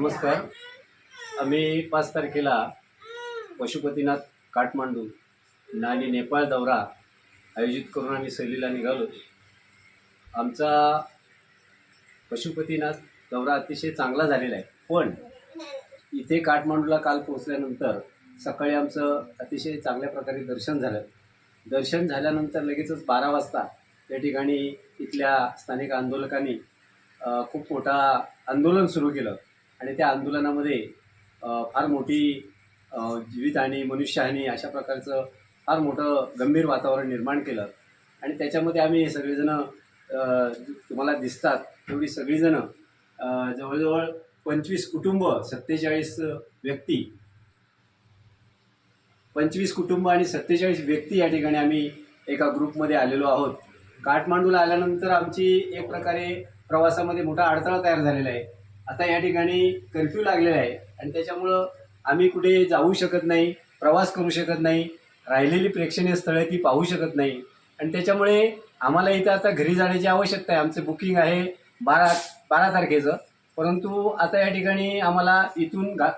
नमस्कार. आम्ही पाच तारखेला पशुपतीनाथ काठमांडू आणि नेपाळ दौरा आयोजित करून आम्ही सहलीला निघालो आमचा पशुपतीनाथ दौरा अतिशय चांगला झालेला आहे. पण इथे काठमांडूला काल पोहोचल्यानंतर सकाळी आमचं अतिशय चांगल्या प्रकारे दर्शन झालं. दर्शन झाल्यानंतर लगेचच बारा वाजता त्या ठिकाणी इथल्या स्थानिक आंदोलकांनी खूप मोठा आंदोलन सुरू केलं. आणि त्या आंदोलनामध्ये फार मोठी जीवितहानी मनुष्यहानी अशा प्रकारचं फार मोठं गंभीर वातावरण निर्माण केलं. आणि त्याच्यामध्ये आम्ही सगळेजणं तुम्हाला दिसतात तेवढी सगळीजणं जवळजवळ पंचवीस कुटुंब सत्तेचाळीस व्यक्ती. पंचवीस कुटुंब आणि सत्तेचाळीस व्यक्ती या ठिकाणी आम्ही एका ग्रुपमध्ये आलेलो आहोत. काठमांडूला आल्यानंतर आमची एक प्रकारे प्रवासामध्ये मोठा अडथळा तयार झालेला आहे. आता या ठिकाणी कर्फ्यू लागलेला आहे. आणि त्याच्यामुळं आम्ही कुठे जाऊ शकत नाही प्रवास करू शकत नाही. राहिलेली प्रेक्षणीय स्थळे ती पाहू शकत नाही. आणि त्याच्यामुळे आम्हाला इथं आता घरी जाण्याची आवश्यकता आहे. आमचं बुकिंग आहे बारा बारा तारखेचं. परंतु आता या ठिकाणी आम्हाला इथून गा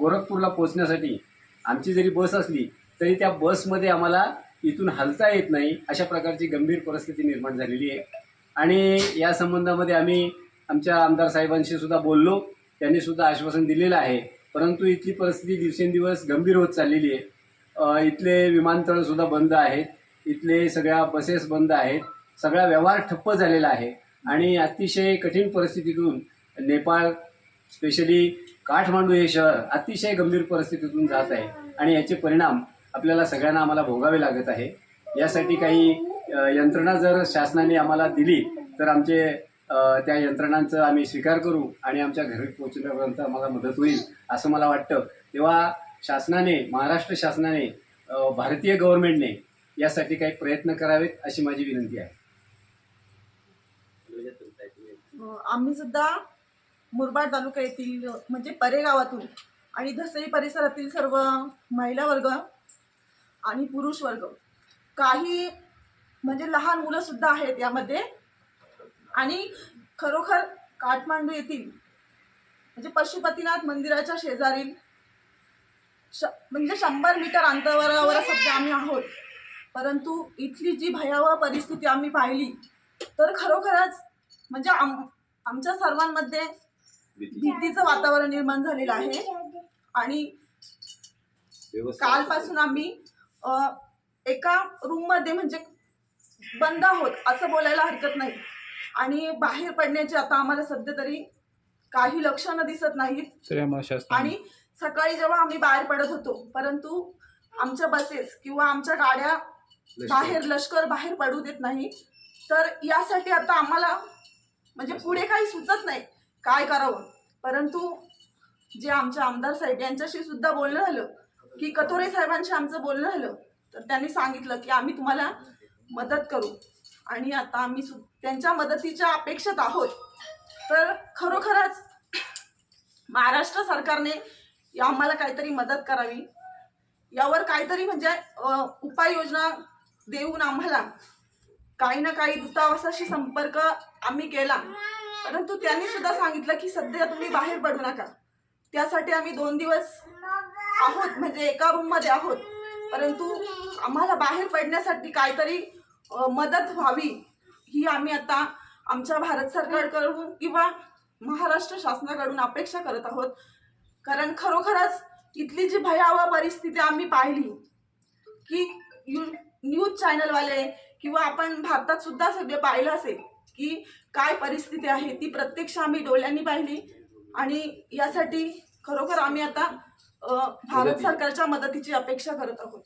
गोरखपूरला पोहोचण्यासाठी आमची जरी बस असली तरी त्या बसमध्ये आम्हाला इथून हलता येत नाही अशा प्रकारची गंभीर परिस्थिती निर्माण झालेली आहे. आणि या संबंधामध्ये आम्ही आमच्या आमदार साहेबांशी सुद्धा बोललो. त्यांनी सुद्धा आश्वासन दिलेलं आहे. परंतु इथली परिस्थिती दिवसेंदिवस गंभीर होत चाललेली आहे. इथले विमानतळ सुद्धा बंद आहेत. इथले सगळ्या बसेस बंद आहेत. सगळा व्यवहार ठप्प झालेला आहे. आणि अतिशय कठीण परिस्थितीतून नेपाळ स्पेशली काठमांडू हे शहर अतिशय गंभीर परिस्थितीतून जात आहे. आणि याचे परिणाम आपल्याला सगळ्यांना आम्हाला भोगावे लागत आहे. यासाठी काही यंत्रणा जर शासनाने आम्हाला दिली तर आमचे त्या यंत्रणांचं आम्ही स्वीकार करू आणि आमच्या घरी पोहोचण्यापर्यंत आम्हाला मदत होईल असं मला वाटतं. तेव्हा शासनाने महाराष्ट्र शासनाने भारतीय गव्हर्नमेंटने यासाठी काही प्रयत्न करावेत अशी माझी विनंती आहे. आम्ही सुद्धा मुरबाड तालुका येथील म्हणजे परेगावातून आणि धसई परिसरातील सर्व महिला वर्ग आणि पुरुष वर्ग काही म्हणजे लहान मुलंसुद्धा आहेत यामध्ये आणि खरोखर काठमांडू येथील म्हणजे पशुपतीनाथ मंदिराच्या शेजारील श म्हणजे शंभर मीटर अंतरावर सध्या आम्ही आहोत. परंतु इथली जी भयावह परिस्थिती आम्ही पाहिली तर खरोखरच म्हणजे आम आमच्या सर्वांमध्ये भीतीचं वातावरण निर्माण झालेलं आहे. आणि कालपासून आम्ही एका रूममध्ये म्हणजे बंद आहोत असं बोलायला हरकत नाही. आणि बाहेर पडण्याची आता आम्हाला सध्या तरी काही लक्षणं दिसत नाहीत. आणि सकाळी जेव्हा आम्ही बाहेर पडत होतो परंतु आमच्या बसेस किंवा आमच्या गाड्या बाहेर लष्कर बाहेर पडू देत नाही. तर यासाठी आता आम्हाला म्हणजे पुढे काही सुचत नाही काय करावं. परंतु जे आमचे आमदार साहेब यांच्याशी सुद्धा बोलणं झालं की कथोरे साहेबांशी आमचं बोलणं झालं तर त्यांनी सांगितलं की आम्ही तुम्हाला मदत करू. आणि आता आम्ही सु त्यांच्या मदतीच्या अपेक्षेत आहोत. तर खरोखरच महाराष्ट्र सरकारने या आम्हाला काहीतरी मदत करावी. यावर काहीतरी म्हणजे उपाययोजना देऊन आम्हाला काही ना काही दूतावासाशी संपर्क आम्ही केला. परंतु त्यांनी सुद्धा सांगितलं की सध्या तुम्ही बाहेर पडू नका. त्यासाठी आम्ही दोन दिवस आहोत म्हणजे एका रूममध्ये आहोत. परंतु आम्हाला बाहेर पडण्यासाठी काहीतरी मदत व्हावी ही आम्ही आता आमच्या भारत सरकारकडून किंवा महाराष्ट्र शासनाकडून अपेक्षा करत आहोत. कारण खरोखरच इथली जी भयावह परिस्थिती आम्ही पाहिली की यू न्यूज चॅनलवाले किंवा आपण भारतात सुद्धा सगळे पाहिलं असेल की काय परिस्थिती आहे ती प्रत्यक्ष आम्ही डोळ्यांनी पाहिली आणि यासाठी खरोखर आम्ही आता भारत सरकारच्या मदतीची अपेक्षा करत आहोत.